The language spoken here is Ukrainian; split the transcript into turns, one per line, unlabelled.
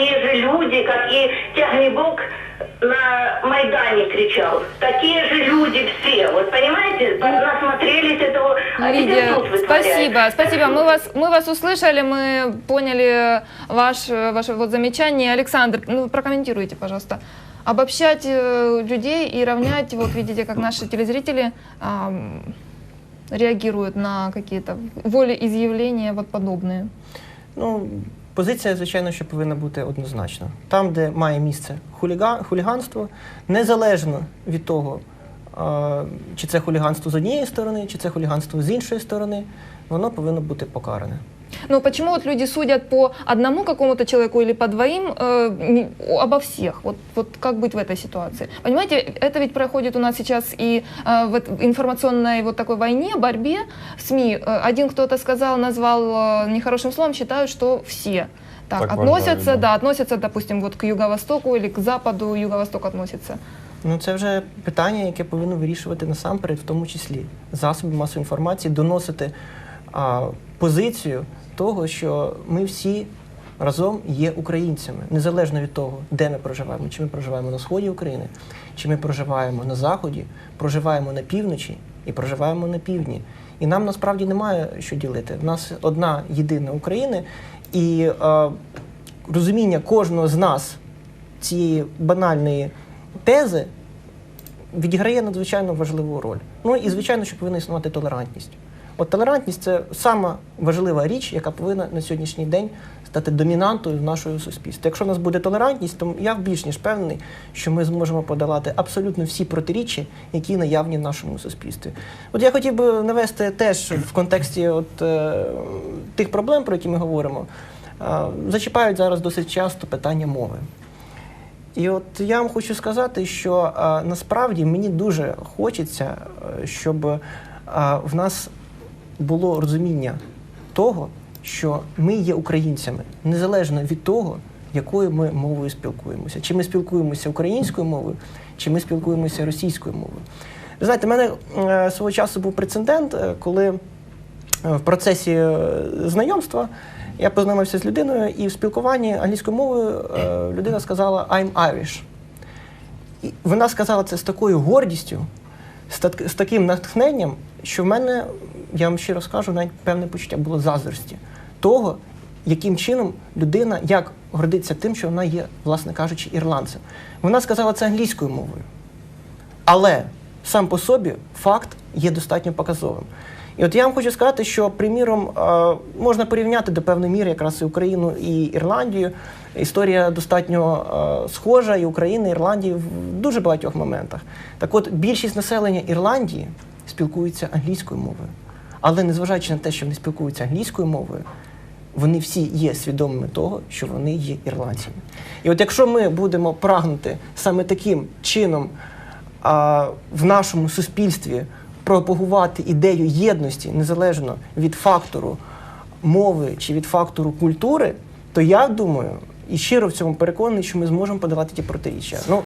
такие же люди, как и Тягнебок на Майдане кричал. Такие же люди все. Вот понимаете, насмотрелись этого. а
Лидия, спасибо, спасибо. Мы вас, мы вас услышали, мы поняли ваш, ваше вот замечание. Александр, ну, прокомментируйте, пожалуйста. Обобщать э, людей и равнять, вот видите, как наши телезрители ам, реагируют на какие-то волеизъявления вот подобные.
Ну, позиція, звичайно, що повинна бути однозначна. Там, де має місце хуліганство, незалежно від того, чи це хуліганство з однієї сторони, чи це хуліганство з іншої сторони, воно повинно бути покаране.
Ну почему вот люди судят по одному какому-то человеку или по двоим э, не- обо всех? Вот, вот как быть в этой ситуации? Понимаете, это ведь происходит у нас сейчас и э, в эт- информационной вот такой войне, борьбе в СМИ. Э, один кто-то сказал, назвал э, нехорошим словом, считают, что все. Так,
Так
относятся,
вважають,
да.
да.
относятся, допустим, вот к юго-востоку или к западу, юго-восток относится.
Ну, це вже питання, яке повинно вирішувати насамперед, в тому числі засоби масової інформації, доносити а, позицію того, що ми всі разом є українцями, незалежно від того, де ми проживаємо, чи ми проживаємо на сході України, чи ми проживаємо на заході, проживаємо на півночі і проживаємо на півдні. І нам насправді немає що ділити. У нас одна єдина Україна, і е, розуміння кожного з нас цієї банальної тези відіграє надзвичайно важливу роль. Ну і звичайно, що повинна існувати толерантність. От толерантність це сама важлива річ, яка повинна на сьогоднішній день стати домінантою в нашого суспільства. Якщо у нас буде толерантність, то я більш ніж впевнений, що ми зможемо подолати абсолютно всі протиріччя, які наявні в нашому суспільстві. От я хотів би навести теж в контексті от, е, тих проблем, про які ми говоримо, е, зачіпають зараз досить часто питання мови. І от я вам хочу сказати, що а, насправді мені дуже хочеться, е, щоб а, в нас було розуміння того, що ми є українцями, незалежно від того, якою ми мовою спілкуємося. Чи ми спілкуємося українською мовою, чи ми спілкуємося російською мовою. Знаєте, в мене е, свого часу був прецедент, е, коли е, в процесі знайомства я познайомився з людиною, і в спілкуванні англійською мовою людина сказала I'm Irish. І вона сказала це з такою гордістю, з, так, з таким натхненням, що в мене, я вам щиро скажу, навіть певне почуття було заздрості того, яким чином людина як гордиться тим, що вона є, власне кажучи, ірландцем. Вона сказала це англійською мовою. Але сам по собі факт є достатньо показовим. І от я вам хочу сказати, що, приміром, е, можна порівняти до певної міри якраз і Україну і Ірландію. Історія достатньо е, схожа і України, і Ірландії в дуже багатьох моментах. Так от, більшість населення Ірландії спілкуються англійською мовою. Але незважаючи на те, що вони спілкуються англійською мовою, вони всі є свідомими того, що вони є ірландцями. І от якщо ми будемо прагнути саме таким чином в нашому суспільстві пропагувати ідею єдності незалежно від фактору мови чи від фактору культури, то я думаю і щиро в цьому переконаний, що ми зможемо подавати ті протиріччя. Ну